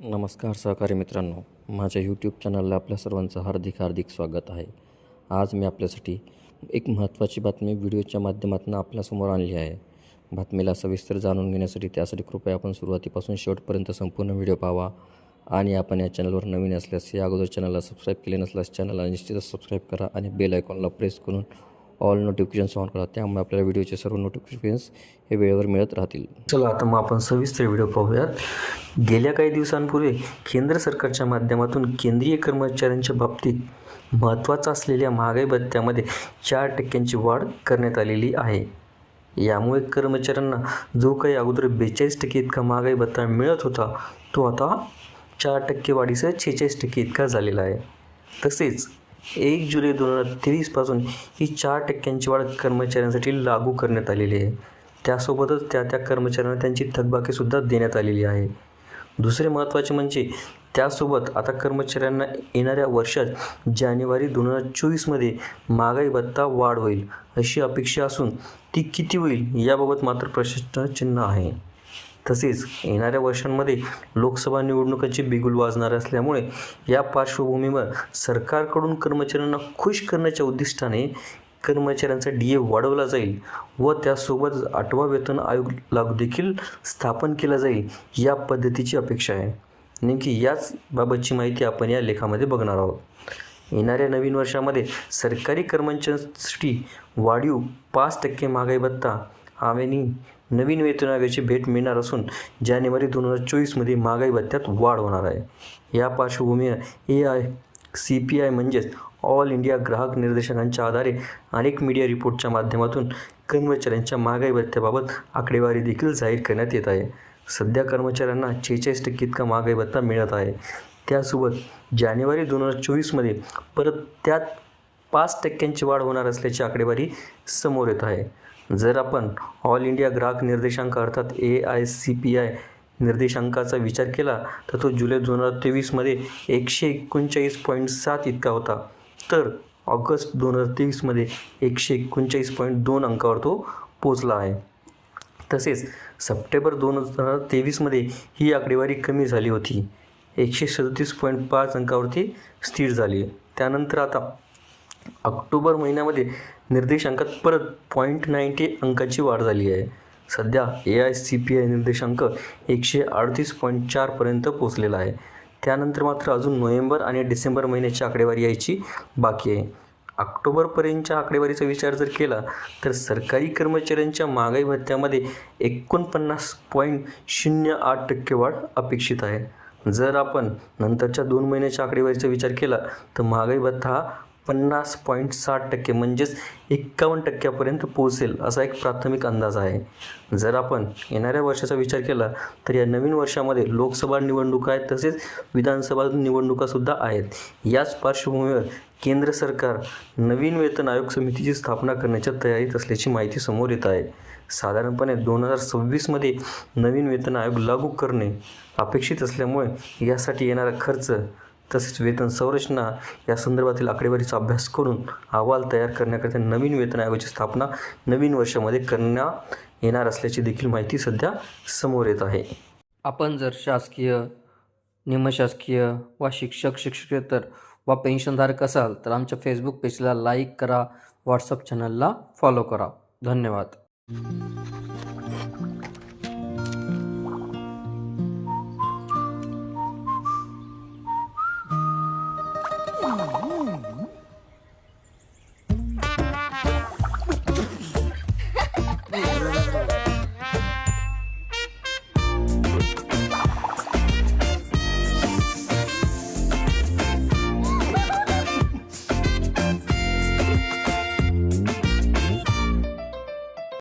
नमस्कार सहकारी मित्रांनो माझ्या यूट्यूब चॅनलला आपल्या सर्वांचं हार्दिक हार्दिक स्वागत आहे. आज मी आपल्यासाठी एक महत्त्वाची बातमी व्हिडिओच्या माध्यमातून आपल्यासमोर आणली आहे. बातमीला सविस्तर जाणून घेण्यासाठी त्यासाठी कृपया आपण सुरुवातीपासून शेवटपर्यंत संपूर्ण व्हिडिओ पाहावा आणि आपण या चॅनलवर नवीन असल्यास या अगोदर चॅनलला सबस्क्राईब केले नसल्यास चॅनलला निश्चितच सबस्क्राईब करा आणि बेल आयकॉनला प्रेस करून ऑल नोटिफिकेशन्स ऑन करा. त्यामुळे आपल्याला व्हिडिओचे सर्व नोटिफिकेशन्स हे वेळेवर मिळत राहतील. चला आता मग आपण सविस्तर व्हिडिओ पाहूयात. गेल्या काही दिवसांपूर्वी केंद्र सरकारच्या माध्यमातून केंद्रीय कर्मचाऱ्यांच्या बाबतीत महत्त्वाचा असलेल्या महागाई भत्त्यामध्ये चार टक्क्यांची वाढ करण्यात आलेली आहे. यामुळे कर्मचाऱ्यांना जो काही अगोदर बेचाळीस टक्के इतका महागाई भत्ता मिळत होता तो आता चार टक्के वाढीसह छेचाळीस टक्के इतका झालेला आहे. तसेच एक जुलै दोन हजार तेवीसपासून ही चार टक्क्यांची वाढ कर्मचाऱ्यांसाठी लागू करण्यात आलेली आहे. त्यासोबतच त्या त्या कर्मचाऱ्यांना त्यांची थकबाकीसुद्धा देण्यात आलेली आहे. दुसरे महत्त्वाचे म्हणजे त्यासोबत आता कर्मचाऱ्यांना येणाऱ्या वर्षात जानेवारी दोन हजार चोवीसमध्ये महागाई भत्ता वाढ होईल अशी अपेक्षा असून ती किती होईल याबाबत मात्र प्रश्नचिन्ह आहे. तसेच येणाऱ्या वर्षांमध्ये लोकसभा निवडणुकांची बिगुल वाजणार असल्यामुळे या पार्श्वभूमीवर सरकारकडून कर्मचाऱ्यांना खुश करण्याच्या उद्दिष्टाने कर्मचाऱ्यांचा डी ए वाढवला जाईल व त्यासोबत आठवा वेतन आयोग लागू देखील स्थापन केला जाईल या पद्धतीची अपेक्षा आहे. नेमकी याच बाबतची माहिती आपण या लेखामध्ये बघणार आहोत. येणाऱ्या नवीन वर्षामध्ये सरकारी कर्मचाऱ्यांसाठी वाढीव पाच टक्के महागाई भत्ता आम्ही नवीन वेतन आयोगाची भेट मिळणार असून जानेवारी दोन हजार चोवीसमध्ये महागाई भत्त्यात वाढ होणार आहे. या पार्श्वभूमीवर A I C P I म्हणजेच ऑल इंडिया ग्राहक निर्देशकांच्या आधारे अनेक मीडिया रिपोर्टच्या माध्यमातून कर्मचाऱ्यांच्या महागाई भत्त्याबाबत आकडेवारी देखील जाहीर करण्यात येत आहे. सध्या कर्मचाऱ्यांना छेचाळीस टक्के इतका महागाई भत्ता मिळत आहे. त्यासोबत जानेवारी दोन हजार चोवीसमध्ये परत त्यात पाच टक्क्यांची वाढ होणार असल्याची आकडेवारी समोर येत आहे. जर आपण ऑल इंडिया ग्राहक निर्देशांक अर्थात A I C P I निर्देशांकाचा विचार केला तर तो जुलै दोन हजार तेवीसमध्ये एकशे एकोणचाळीस पॉईंट सात इतका होता. तर ऑगस्ट दोन हजार तेवीसमध्ये एकशे एकोणचाळीस पॉईंट दोन अंकावर तो पोचला आहे. तसेच सप्टेंबर दोन हजार तेवीसमध्ये ही आकडेवारी कमी झाली होती. एकशे सदतीस पॉईंट पाच अंकावरती स्थिर झाली. त्यानंतर आता ऑक्टोबर महिन्यामध्ये निर्देशांकात परत पॉईंट नाईन्टी अंकाची वाढ झाली आहे. सध्या A I C P I निर्देशांक एकशे अडतीस पॉईंट चारपर्यंत पोचलेला आहे. त्यानंतर मात्र अजून नोव्हेंबर आणि डिसेंबर महिन्याची आकडेवारी यायची बाकी आहे. ऑक्टोबरपर्यंतच्या आकडेवारीचा विचार जर केला तर सरकारी कर्मचाऱ्यांच्या महागाई भत्त्यामध्ये एकोणपन्नास पॉईंट शून्य आठ टक्के वाढ अपेक्षित आहे. जर आपण नंतरच्या दोन महिन्याच्या आकडेवारीचा विचार केला तर महागाई भत्ता हा पन्नास पॉईंट साठ टक्के म्हणजेच एक्कावन्न टक्क्यापर्यंत पोहोचेल असा एक प्राथमिक अंदाज आहे. जर आपण येणाऱ्या वर्षाचा विचार केला तर या नवीन वर्षामध्ये लोकसभा निवडणुका आहेत तसेच विधानसभा निवडणुकासुद्धा आहेत. याच पार्श्वभूमीवर केंद्र सरकार नवीन वेतन आयोग समितीची स्थापना करण्याच्या तयारीत असल्याची माहिती समोर येत आहे. साधारणपणे दोन हजार सव्वीसमध्ये नवीन वेतन आयोग लागू करणे अपेक्षित असल्यामुळे यासाठी येणारा खर्च तसेच वेतन संरचना या संदर्भातील आकडेवारीचा अभ्यास करून अहवाल तयार करण्याकरिता नवीन वेतन आयोगाची स्थापना नवीन वर्षामध्ये करण्यात येणार असल्याची देखील माहिती सध्या समोर येत आहे. आपण जर शासकीय निमशासकीय वा शिक्षक शिक्षकेतर वा पेन्शनधारक असाल तर आमच्या फेसबुक पेजला लाईक करा व्हॉट्सअप चॅनलला फॉलो करा. धन्यवाद.